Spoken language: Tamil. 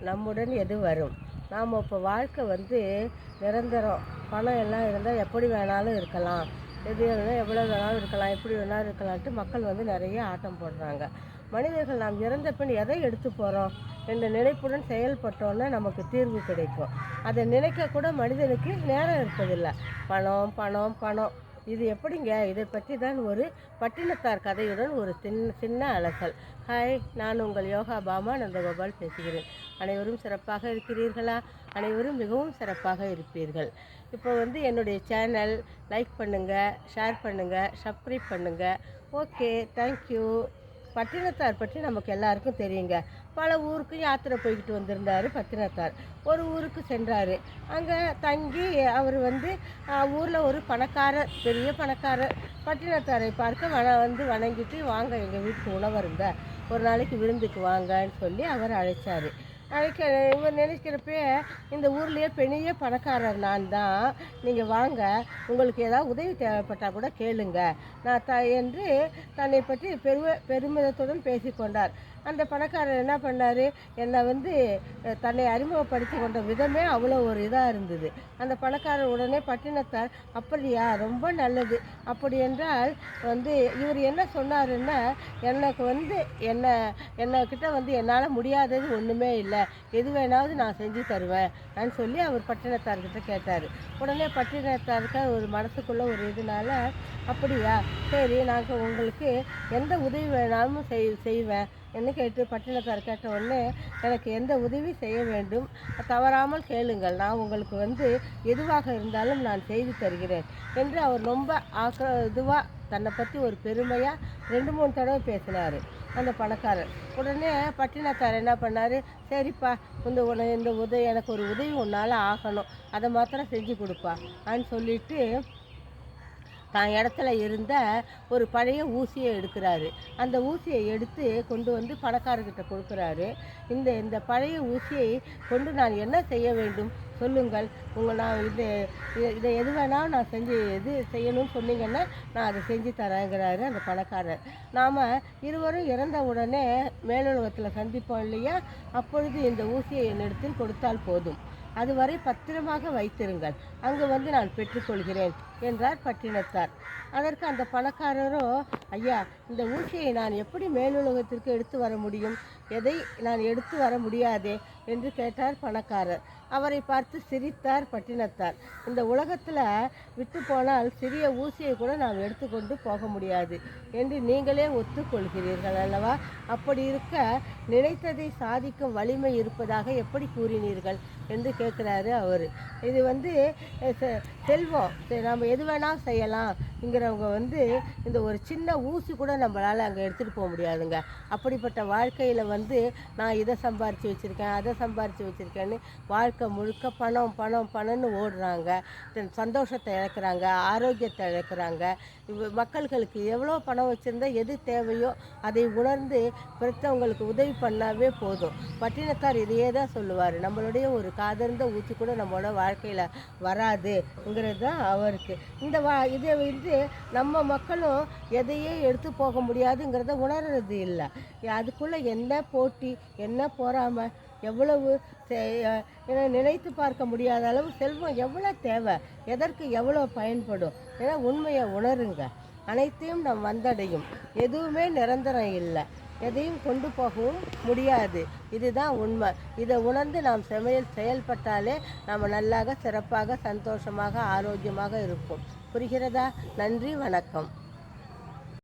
நம்முடன் எது வரும்? நாம் இப்போ வாழ்க்கை வந்து நிரந்தரம். பணம் எல்லாம் இருந்தால் எப்படி வேணாலும் இருக்கலாம். எது வேணாலும் எவ்வளோ வேணாலும் இருக்கலாம். எப்படி வேணாலும் இருக்கலான்ட்டு மக்கள் வந்து நிறைய ஆட்டம் போடுறாங்க. மனிதர்கள் நாம் இறந்த பின் எதை எடுத்து போகிறோம் என்ற நினைப்புடன் செயல்பட்டோன்னா நமக்கு தீர்வு கிடைக்கும். அதை நினைக்க கூட மனிதனுக்கு நேரம் இருப்பதில்லை. பணம் பணம் பணம். இது எப்படிங்க? இதை பற்றி தான் ஒரு பட்டினத்தார் கதையுடன் ஒரு சின்ன சின்ன அலசல். ஹாய் நான் உங்கள் யோகா பாமா நந்தகோபால் பேசுகிறேன். அனைவரும் சிறப்பாக இருக்கிறீர்களா? அனைவரும் மிகவும் சிறப்பாக இருப்பீர்கள். இப்போ வந்து என்னுடைய சேனல் லைக் பண்ணுங்கள் ஷேர் பண்ணுங்கள் சப்ஸ்கிரைப் பண்ணுங்கள் ஓகே தேங்க்யூ. பட்டினத்தார் பற்றி நமக்கு எல்லாருக்கும் தெரியுங்க. பல ஊருக்கு யாத்திரை போய்கிட்டு வந்திருந்தார் பட்டினத்தார் ஒரு ஊருக்கு சென்றார். அங்கே தங்கி அவர் வந்து ஊரில் ஒரு பணக்கார பெரிய பணக்கார பட்டினத்தாரை பார்க்க வன வந்து வணங்கிட்டு வாங்க எங்கள் வீட்டுக்கு உணவருங்க ஒரு நாளைக்கு விருந்துக்கு வாங்கன்னு சொல்லி அவர் அழைச்சார். அதுக்கு இவர் நினைக்கிறப்ப இந்த ஊர்லேயே பெரிய பணக்காரர் நான் தான். நீங்கள் வாங்க உங்களுக்கு ஏதாவது உதவி தேவைப்பட்டால் கூட கேளுங்க. நான் த என்று தன்னை பற்றி பெருமை பெருமிதத்துடன் பேசிக்கொண்டார். அந்த பணக்காரர் என்ன பண்ணார்? என்னை வந்து தன்னை அறிமுகப்படுத்தி கொண்ட விதமே அவ்வளோ ஒரு இதாக இருந்தது. அந்த பணக்காரர் உடனே பட்டினத்தார் அப்படியா ரொம்ப நல்லது. அப்படி என்றால் வந்து இவர் என்ன சொன்னாருன்னா எனக்கு வந்து என்ன என்னக்கிட்ட வந்து என்னால் முடியாதது ஒன்றுமே இல்லை. எது வேணாவது நான் செஞ்சு தருவேன். நான் சொல்லி அவர் பட்டினத்தார்கிட்ட கேட்டார். உடனே பட்டினத்தாருக்கு ஒரு மனசுக்குள்ளே ஒரு இதனால அப்படியா சரி நாங்கள் உங்களுக்கு எந்த உதவி வேணாலும் செய் செய்வேன். என்ன கேட்டு பட்டினத்தார் கேட்ட உடனே எனக்கு எந்த உதவி செய்ய வேண்டும்? தவறாமல் கேளுங்கள். நான் உங்களுக்கு வந்து எதுவாக இருந்தாலும் நான் செய்து தருகிறேன் என்று அவர் ரொம்ப ஆக்க இதுவாக தன்னை பற்றி ஒரு பெருமையாக ரெண்டு மூணு தடவை பேசினார். அந்த பணக்காரர். உடனே பட்டினத்தார் என்ன பண்ணார்? சரிப்பா இந்த உன இந்த உதவி எனக்கு ஒரு உதவி உன்னால் ஆகணும். அதை மாத்திரம் செஞ்சு கொடுப்பா. அப்படின்னு சொல்லிட்டு தான் இடத்துல இருந்த ஒரு பழைய ஊசியை எடுக்கிறாரு. அந்த ஊசியை எடுத்து கொண்டு வந்து பணக்காரர்கிட்ட கொடுக்குறாரு. இந்த இந்த பழைய ஊசியை கொண்டு நான் என்ன செய்ய வேண்டும்? சொல்லுங்கள். உங்கள் நான் இது இதை- இதை எது வேணாலும் நான் செஞ்சு எது செய்யணும்னு சொன்னீங்கன்னா நான் அதை செஞ்சு தரேங்கிறாரு அந்த பணக்காரர். நாம் இருவரும் இறந்த உடனே மேலுலகத்தில் சந்திப்போம் இல்லையா? அப்பொழுது இந்த ஊசியை என்னிடத்தில் கொடுத்தால் போதும். அதுவரை பத்திரமாக வைத்திருங்கள். அங்கு வந்து நான் பெற்றுக்கொள்கிறேன் என்றார் பட்டினத்தார். அதற்கு அந்த பணக்காரரோ ஐயா இந்த ஊசியை நான் எப்படி மேலுலகத்திற்கு எடுத்து வர முடியும்? எதை நான் எடுத்து வர முடியாதே? என்று கேட்டார் பணக்காரர். அவரை பார்த்து சிரித்தார் பட்டினத்தார். இந்த உலகத்தில் விட்டு போனால் சிறிய ஊசியை கூட நாம் எடுத்துக்கொண்டு போக முடியாது என்று நீங்களே ஒத்துக்கொள்கிறீர்கள் அல்லவா? அப்படி இருக்க நினைத்ததை சாதிக்கும் வலிமை இருப்பதாக எப்படி கூறினீர்கள் என்று கேட்குறாரு அவர். இது வந்து செ- செல்வம். சரி, நம்ம எது வேணால் செய்யலாம்ங்கிறவங்க வந்து இந்த ஒரு சின்ன ஊசி கூட நம்மளால் அங்கே எடுத்துகிட்டு போக முடியாதுங்க. அப்படிப்பட்ட வாழ்க்கையில் வந்து நான் இதை சம்பாரித்து வச்சுருக்கேன் அதை சம்பாரித்து வச்சுருக்கேன்னு வாழ்க்கை முழுக்க முழுக்க பணம் பணம் பணம்னு ஓடுறாங்க. தன் சந்தோஷத்தை இழக்கிறாங்க ஆரோக்கியத்தை இழக்கிறாங்க. மக்கள்களுக்கு எவ்வளோ பணம் வச்சுருந்தா எது தேவையோ அதை உணர்ந்து பெற்றவங்களுக்கு உதவி பண்ணாவே போதும். பட்டினத்தார் இதையே தான் சொல்லுவார். நம்மளுடைய ஒரு காதர்ந்த ஊற்றி கூட நம்மளோட வாழ்க்கையில் வராதுங்கிறது தான் அவருக்கு. இந்த வா இதை வந்து நம்ம மக்களும் எதையே எடுத்து போக முடியாதுங்கிறத உணர்றது இல்லை. அதுக்குள்ளே என்ன போட்டி என்ன போகாமல் எவ்வளவு ஏன்னா நினைத்து பார்க்க முடியாத அளவு செல்வம் எவ்வளோ தேவை? எதற்கு எவ்வளோ பயன்படும்? ஏன்னா உண்மையை உணருங்க. அனைத்தையும் நாம் வந்தடையும். எதுவுமே நிரந்தரம் இல்லை. எதையும் கொண்டு போகவும் முடியாது. இதுதான் உண்மை. இதை உணர்ந்து நாம் சமையல் செயல்பட்டாலே நாம் நல்லாக சிறப்பாக சந்தோஷமாக ஆரோக்கியமாக இருப்போம். புரிகிறதா? நன்றி வணக்கம்.